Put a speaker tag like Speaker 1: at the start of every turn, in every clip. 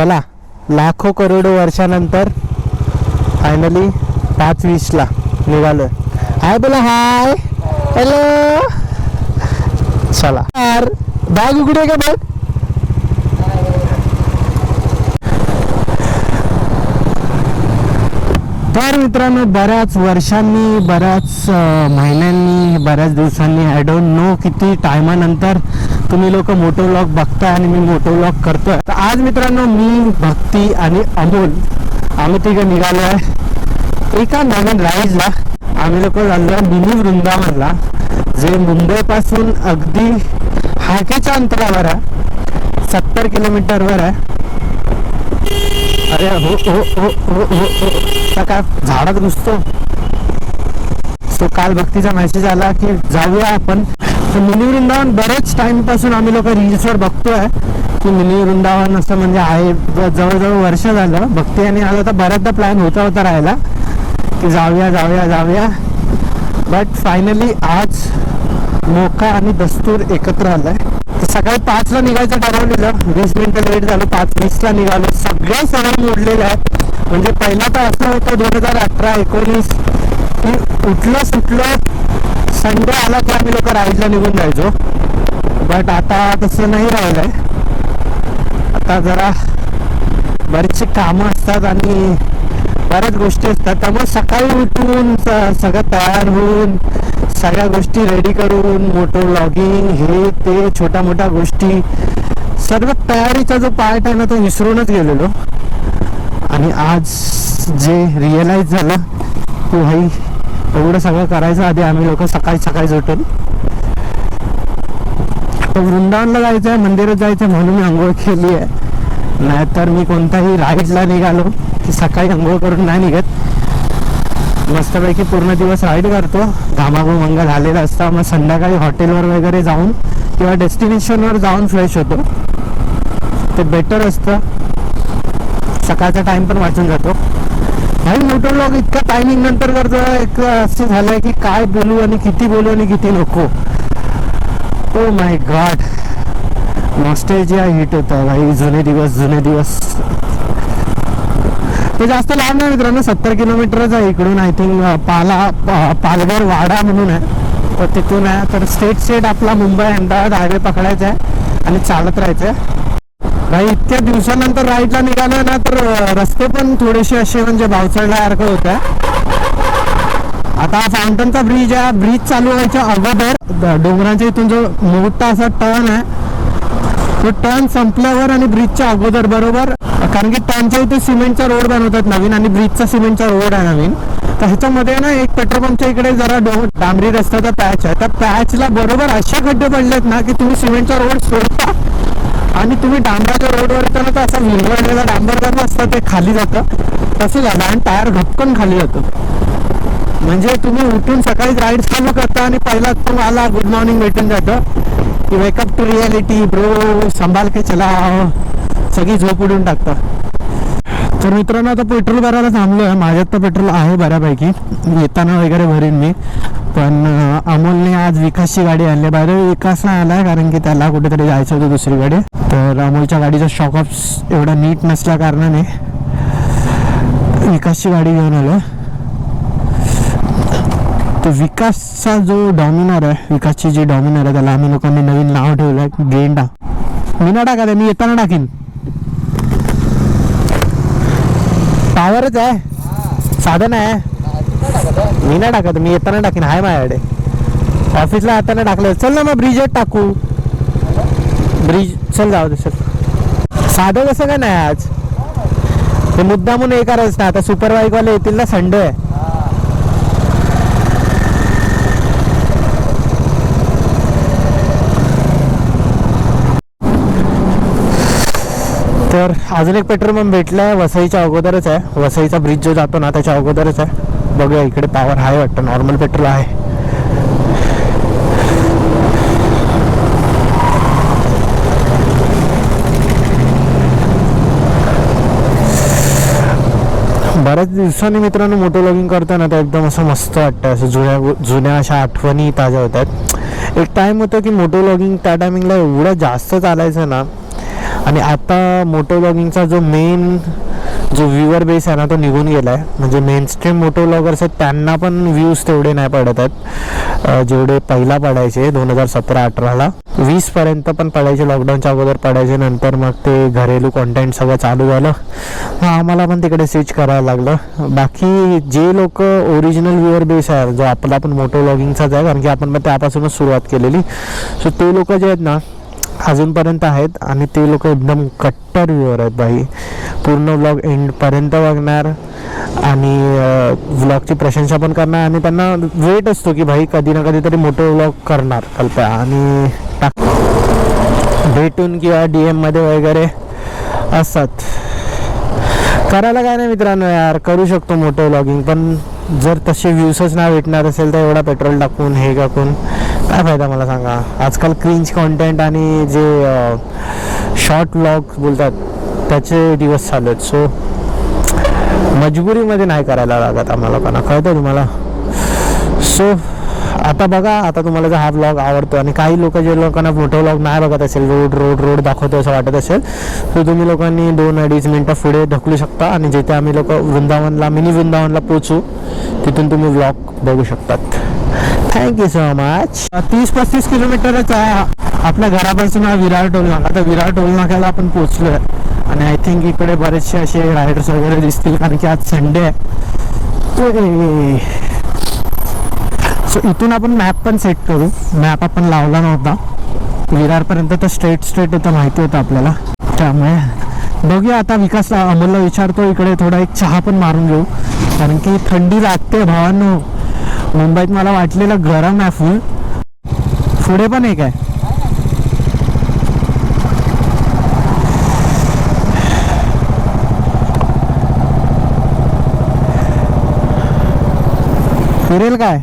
Speaker 1: चला लाखो करोडो वर्षानंतर फायनली पाच वीसला निघालो हाय बोला हाय. हॅलो चला. यार बॅग उघडे का बघ तर मित्रांनो बऱ्याच वर्षांनी बऱ्याच महिन्यांनी बऱ्याच दिवसांनी आय डोंट नो किती टायमानंतर तुम्ही लोक मोटो व्लॉग बघताय आणि मी मोटो व्लॉग करतोय. तर आज मित्रांनो मी भक्ती आणि अमोल आम्ही तिघं निघालो आहे. एका नवीन राईजला आम्ही लोक झालो मिनी वृंदावनला जे मुंबईपासून अगदी हाकेच्या अंतरावर आहे सत्तर किलोमीटरवर आहे. अरे हो हो हो हो हो हो. काय झाडात घुसतो सो काल भक्तीचा मेसेज आला की जाऊया आपण. मिनी वृंदावन बरेच टाइमपासून आम्ही लोक रील्सवर बघतोय. की मिनी वृंदावन असं म्हणजे आहे. जवळजवळ वर्ष झालं. भक्ती आणि आलं तर बऱ्याचदा प्लॅन होता होता राहायला. की जाऊया जाऊया जाऊया. बट फायनली आज मोका आणि दस्तूर एकत्र आलाय. सकाळी पाचला निघायचं ठरवलेलं. वीस मिनिटं लेट झालं पाच वीसला निघालो. सगळ्या सवय मोडलेल्या आहेत. म्हणजे पहिला तर असं होतं दोन हजार अठरा एकोणीस की उठलं सुटलं संडे आला की आम्ही लोक राईडला निघून जायचो. बट आता तसं नाही राहिलंय. आता जरा बरेचसे कामं असतात आणि बऱ्याच गोष्टी असतात. त्यामुळे सकाळी उठून सगळं तयार होऊन सगळ्या गोष्टी रेडी करून मोटो लॉगिंग हे ते छोट्या मोठ्या गोष्टी. सर्व तयारीचा जो पार्ट आहे ना तो विसरूनच गेलेलो. आणि आज जे रिअलाइज झालं की भाई एवढं सगळं करायचं आधी आम्ही लोक सकाळी सकाळी उठून. तर वृंदावनला जायचं आहे मंदिरात जायचं आहे म्हणून मी आंघोळ केली आहे. नाहीतर मी कोणताही राईडला निघालो की सकाळी आंघोळ करून नाही निघत. मस्तपैकी पूर्ण दिवस राईड करतो. घामाघूमंग झालेला असता. मग संध्याकाळी हॉटेलवर वगैरे जाऊन किंवा डेस्टिनेशनवर जाऊन फ्रेश होतो. ते बेटर असतं. सकाळचा टाइम पण वाचून जातो. आणि मोठं लोक इतका टायमिंग नंतर करतो एक असं झालंय की काय बोलू आणि किती बोलू आणि किती नको. ओ माय गॉड नॉस्टेजिया हिट होतं. भाई जुने दिवस जुने दिवस. ते जास्त लांब नाही मित्रांनो सत्तर किलोमीटरच आहे इकडून आय थिंक पाला पालघर वाडा म्हणून आहे. तर तिथून आहे. तर स्टेट स्टेट आपला मुंबई अहमदाबाद हायवे पकडायचा आहे आणि चालत राहायचं आहे. भाई इतक्या दिवसानंतर राईटला निघालो ना तर रस्ते पण थोडेसे असे म्हणजे पावसाळ्यासारखं होत. आता फाउंटनचा ब्रिज आहे. ब्रिज चालू व्हायच्या अगोदर डोंगरांच्या डोंगराच्या इथून जो मोठा असा टर्न आहे तो टर्न संपल्यावर आणि ब्रिजच्या अगोदर बरोबर? कारण की त्यांच्या इथे सिमेंटचा रोड बनवतात नवीन आणि ब्रिजचा सिमेंटचा रोड आहे नवीन. तर ह्याच्यामध्ये ना एक पेट्रोल पंपच्या इकडे जरा डांबरी रस्त्याचा पॅच आहे. त्या पॅचला बरोबर असे खड्डे पडलेत ना की तुम्ही सिमेंटचा रोड सोडता आणि तुम्ही डांबराच्या रोडवर येताना तर असं डांबर डांबरदार असतं ते खाली जातं. तसं झालं आणि टायर घटकन खाली जातो. म्हणजे तुम्ही उठून सकाळी राईड चालू करता आणि पहिला तुम्हाला गुड मॉर्निंग भेटून जातं. की वेकअप टू रियालिटी ब्रो संभाल के चला सगळी झोप उडून टाकतात. तर मित्रांनो आता पेट्रोल भरायला थांबलो आहे माझ्यात तर पेट्रोल आहे बऱ्यापैकी. येताना वगैरे भरीन मी. पण अमोलने आज विकासची गाडी आणली. बाहेर विकास नाही आलाय कारण की त्याला कुठेतरी जायचं होतं दुसरीकडे तर अमोलच्या गाडीचा शॉक ऑफ एवढा नीट नसल्या कारणाने विकासची गाडी घेऊन आलो तर विकासचा जो डॉमिनर आहे विकासची जी डॉमिनर आहे त्याला आम्ही लोकांनी नवीन नाव ठेवलं आहे गेंडा. मी ना टाका मी येताना टाकीन. पावरच आहे. साधन आहे. मी नाही टाकत मी येताना टाकीन. हाय माझ्याकडे. ऑफिसला येताना टाकलं चल ना मग ब्रिजवर टाकू. ब्रिज चल जाऊ दे चल. साधं कसं काय नाही आज? ते मुद्दा म्हणून हे करायचं ना आता सुपर येतील ना संडे. आहे तर अजून एक पेट्रोल पंप आहे वसईच्या अगोदरच आहे. वसईचा ब्रिज जो जातो ना त्याच्या अगोदरच आहे. बघूया इकडे पॉवर आहे वाटतं. नॉर्मल पेट्रोल आहे. बऱ्याच दिवसांनी मित्रांनो मोटो लॉगिंग करताना तर एकदम असं मस्त वाटतं असं जुन्या जुन्या अशा आठवणी ताज्या होतात एक टाइम होतं की मोटो लॉगिंग त्या टायमिंगला एवढं जास्त चालायचं ना आणि आता मोटो ब्लॉगिंगचा जो मेन जो व्ह्युअर बेस आहे ना तो निघून गेला आहे म्हणजे मेन स्ट्रीम मोटो ब्लॉगर्स आहेत त्यांना पण व्ह्यूज तेवढे नाही पडत आहेत. जेवढे पहिला पडायचे दोन हजार सतरा अठराला. वीसपर्यंत पण पडायचे लॉकडाऊनच्या अगोदर पडायचे नंतर मग ते घरेलू कॉन्टेंट सगळं चालू झालं. मग आम्हाला पण तिकडे स्विच करायला लागलं. बाकी जे लोक ओरिजिनल व्ह्युअर बेस आहे जो आपला पण मोटो ब्लॉगिंगचाच आहे कारण की आपण मग त्यापासूनच सुरुवात केलेली. सो ते लोक जे आहेत ना अजूनपर्यंत आहेत आणि ते लोक एकदम कट्टर व्ह्युअर आहेत बाई. पूर्ण व्लॉग एंडपर्यंत बघणार आणि व्लॉगची प्रशंसा पण करणार आणि त्यांना वेट असतो की भाई कधी ना कधी तरी मोठं व्लॉग करणार कल्पना आणि टाक. भेटून किंवा डी एममध्ये वगैरे असतात. करायला काय नाही मित्रांनो यार करू शकतो मोठं व्लॉगिंग पण जर तसे व्ह्यूजच ना भेटणार असेल तर एवढा पेट्रोल टाकून हे टाकून काय फायदा मला सांगा? आजकाल क्रिंज कॉन्टेंट आणि जे शॉर्ट व्लॉग बोलतात त्याचे दिवस चालू आहेत. सो मजबुरीमध्ये नाही करायला लागत आम्हाला लोकांना कळतं तुम्हाला? सो आता बघा आता तुम्हाला जर हा ब्लॉग आवडतो आणि काही लोक जे लोकांना फोटो ब्लॉग नाही बघत असेल रोड रोड रोड दाखवतो असं वाटत असेल तर तुम्ही लोकांनी दोन अडीच मिनटं पुढे ढकलू शकता आणि जिथे आम्ही लोक वृंदावनला मिनी वृंदावनला पोचू तिथून तुम्ही ब्लॉग बघू शकतात. थँक्यू सो मच तीस पस्तीस किलोमीटरच आहे. आपल्या घरापासून हा विरार टोल नाका. तर विरार टोल नाक्याला आपण पोचलोय आणि आय थिंक इकडे बरेचसे असे रायडर्स वगैरे दिसतील कारण की आज संडे आहे. सो इथून आपण मॅप पण सेट करू. मॅप आपण लावला नव्हता. विरारपर्यंत तर स्ट्रेट स्ट्रेट होतं माहिती होतं आपल्याला. त्यामुळे बघूया आता विकास अमोलला विचारतो इकडे थोडा एक चहा पण मारून घेऊ. कारण की थंडी लागते भावांनो. मुंबईत मला वाटलेलं गरम आहे फुल पुढे पण एक आहे. फिरेल काय?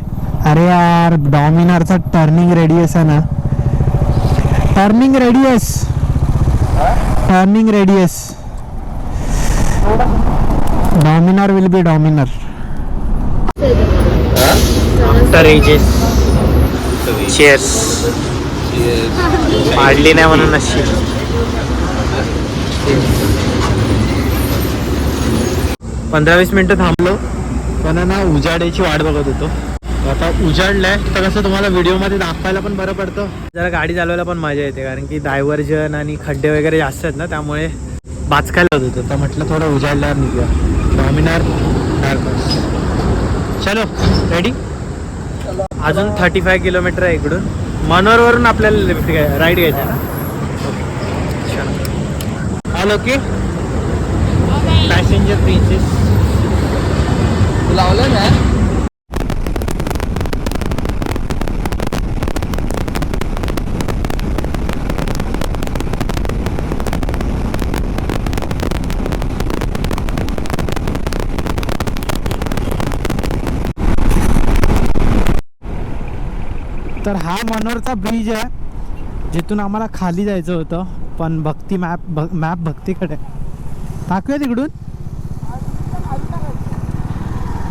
Speaker 1: अरे यार डॉमिनारचा टर्निंग रेडियस आहे ना. Turning radius turning radius Dominar will be Dominar after ages chairs पाडली नाही म्हणून अशी. पंधरा वीस मिनिटं थांबलो. पण ना उजाडायची वाट बघत होतो. आता उजाडलाय तर कसं तुम्हाला व्हिडिओमध्ये दाखवायला पण बरं पडतं. जरा गाडी चालवायला पण मजा येते कारण की डायव्हर्जन आणि खड्डे वगैरे जास्त आहेत ना त्यामुळे बाचकायला होत होतं. तर म्हटलं थोडं उजाडल्यावर निघूया. डॉमिनार चलो रेडी अजून थर्टी फाय किलोमीटर आहे इकडून. मनोरवरून आपल्याला लिफ्ट घ्याय राईड घ्यायचा आहे ना? हॅलो की पॅसेंजर प्रिन्सेस
Speaker 2: लावलं ना?
Speaker 1: तर हा मनोरचा ब्रिज आहे जिथून आम्हाला खाली जायचं होतं पण भक्ती मॅप मॅप भक्तीकडे. टाकूया तिकडून.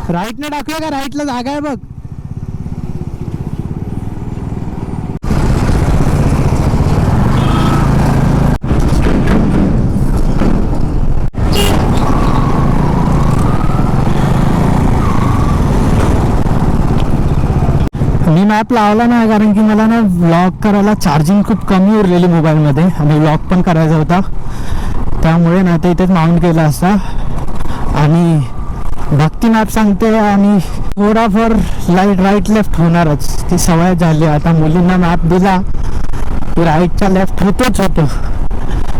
Speaker 1: राईटनं टाकूया का? राईटला जागा आहे बघ. मी मॅप लावला नाही कारण की मला ना व्लॉग करायला चार्जिंग खूप कमी उरलेली मोबाईलमध्ये आणि व्लॉग पण करायचा होता. त्यामुळे ना ते इथेच माउंट केला असता. आणि भक्ती मॅप सांगते आणि थोडाफार लाइट राईट लेफ्ट होणारच. ती सवय झाली. आता मुलींना मॅप दिला की राईटच्या लेफ्ट होतोच होतं.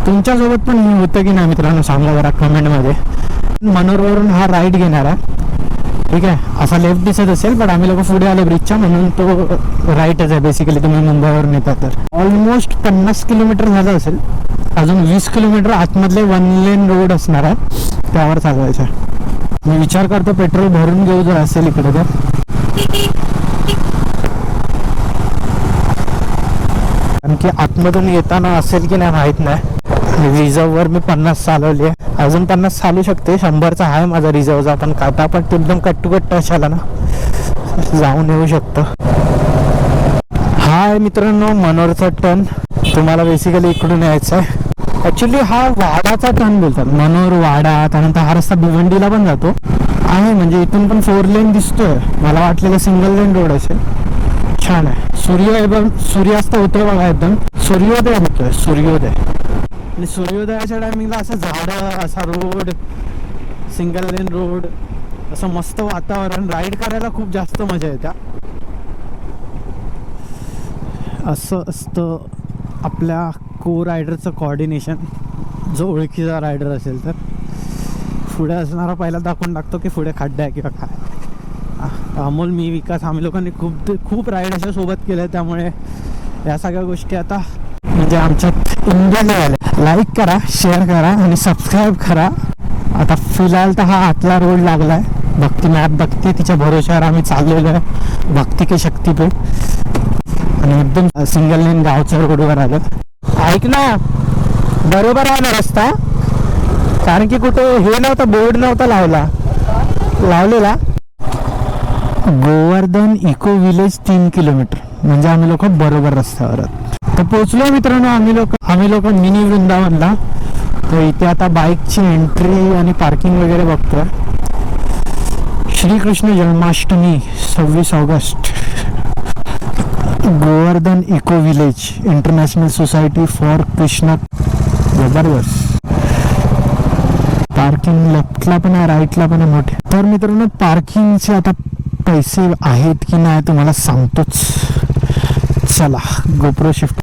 Speaker 1: तुमच्यासोबत पण होतं की नाही मित्रांनो? सांगा जरा कमेंटमध्ये मनोरवरून हा राईट घेणार. आहे ठीक आहे. असा लेफ्ट दिसत असेल पण आम्ही लोक पुढे आले ब्रिजच्या म्हणून तो राईटच आहे बेसिकली तुम्ही मुंबईवरून येतात तर. ऑलमोस्ट पन्नास किलोमीटर झालं असेल. अजून वीस किलोमीटर आतमधले वन लेन रोड असणार आहे त्यावर चालवायचं आहे. मी विचार करतो पेट्रोल भरून घेऊ जर असेल इकडे तर. कारण की आतमधून येताना असेल की नाही माहीत नाही. रिझर्ववर मी पन्नास चालवली आहे. अजून पन्नास चालू शकते. शंभरचा आहे माझा रिझर्वचा पण काटा पण ते एकदम कट्टू असाला ना. जाऊन येऊ शकतो. हा मित्रांनो मनोरचा टन तुम्हाला बेसिकली इकडून यायचं आहे. ऍक्च्युली हा वाडाचा टर्न बोलतात. मनोर वाडा त्यानंतर हा रस्ता भिवंडीला पण जातो. आहे म्हणजे इथून पण फोर लेन दिसतोय. मला वाटलेलं सिंगल लेन रोड असेल. छान आहे. सूर्य एकदम सूर्यास्त होतोय बघा एकदम. सूर्योदय होतोय सूर्योदय. आणि सूर्योदयाच्या टायमिंगला असं झाडं असा रोड सिंगल लेन रोड असं मस्त वातावरण. राईड करायला खूप जास्त मजा येते असं असतं आपल्या को रायडरचं कॉर्डिनेशन जो ओळखीचा रायडर असेल तर. पुढे असणारा पहिला दाखवून टाकतो की पुढे खड्डा आहे किंवा काय अमोल मी विकास आम्ही लोकांनी खूप खूप राईड अशा सोबत केल्या. त्यामुळे या सगळ्या गोष्टी आता म्हणजे आमच्यात इंडियन आल्या लाईक करा शेअर करा आणि सबस्क्राईब करा. आता फिलहाल तर हा आतला रोड लागलाय. भक्ती मॅप बघते तिच्या भरोश्यावर आम्ही चाललेलो आहे. भक्ती के शक्तीपीठ. आणि एकदम सिंगल लेन गावच्या रोडवर आलो. ऐक ना बरोबर आहे ना रस्ता? कारण की कुठे हे नव्हता बोर्ड नव्हता लावला. लावलेला. गोवर्धन इको विलेज तीन किलोमीटर. म्हणजे आम्ही लोक बरोबर रस्त्यावर आहोत तर पोचलो मित्रांनो आम्ही लोक आम्ही लोक मिनी वृंदावनला. तर इथे आता बाईकची एंट्री आणि पार्किंग वगैरे बघतोय. श्रीकृष्ण जन्माष्टमी सव्वीस August. Govardhan eco village international society for Krishna जबरदस्त. पार्किंग लेफ्टला पण आहे राईटला पण आहे मोठे. तर मित्रांनो पार्किंगचे आता पैसे आहेत की नाही तुम्हाला सांगतोच. चला गोप्रो शिफ्ट